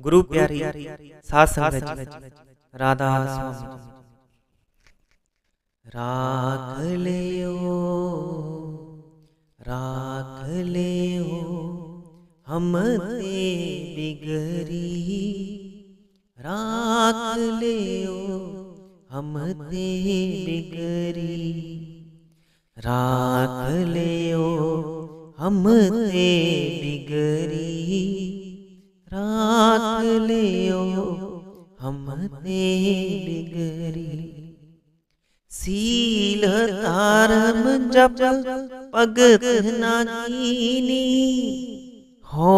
गुरु प्यारी जी। राधा राख लियो राख लियो हम ते बिगरी। राख लियो हम ते बिगरी। राख लियो हम ते बिगरी। राख लियो हम बिगरी सील तारम जप पगत ना हो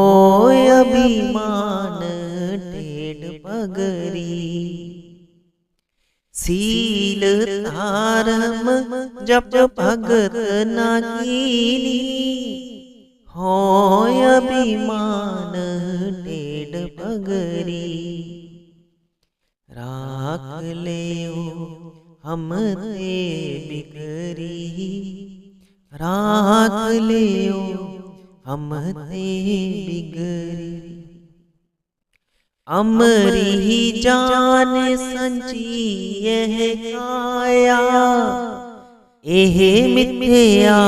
अभिमान टेढ़ पगरी। सील तारम जप भगत ना हो अभिमान पगरी राख ले हम ते बिगरी राख ले हम ते बिगरी अमरी जान संची यह काया। एह मिथ्या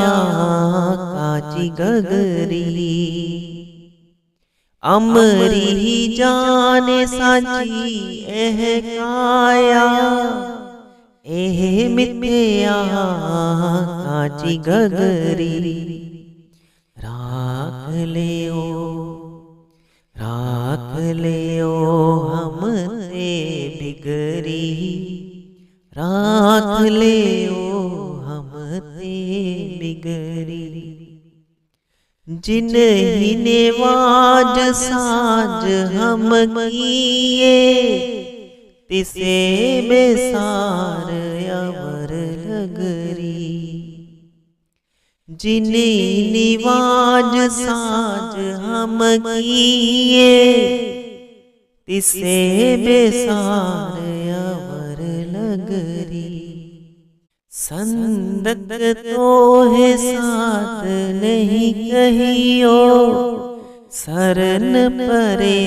काची गगरी अमरी जान साची एह काया एह मिथ्या काची गगरी। राख लियो राख लियो हम ते बिगरी। राख लियो हम ते बिगरी। जिन ही नेवाज साज हम किए, तिसे बेसार अवर लगरी। जिने निवाज साज हम किए, तिसे बेसार अवर लगरी। संदत तो है साथ नहीं कहियो शरण परे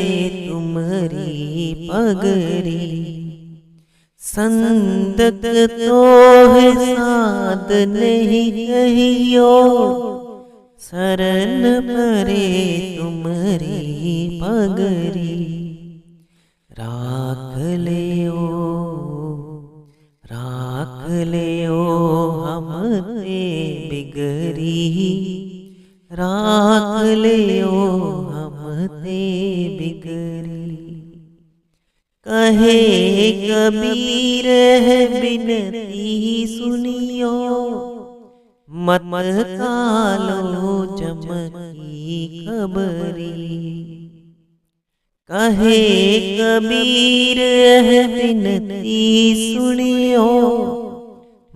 तुम्हारी पगरी संदत तो है साथ नहीं कहियो शरण परे तुम्हारी पगरी राख राख लियो हम ते बिगरी। कहे कबीर है बिनती सुनियो, मत कालो चमकी खबरी। कहे कबीर है बिनती सुनियो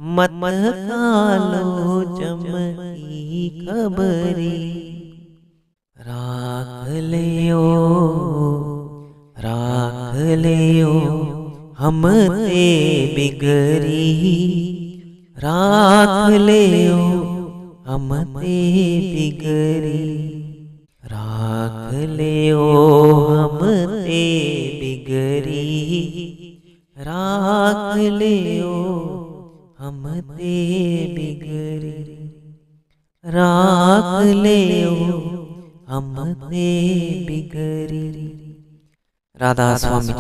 मत कालो चमकी खबरी। राख लियो राख लियो, हम ते बिगरी। राख लियो, हम ते बिगरी। राख लियो, हम ते बिगरी। राख लियो हम ते बिगरी राख ले हम ते बिगरी राधा स्वामी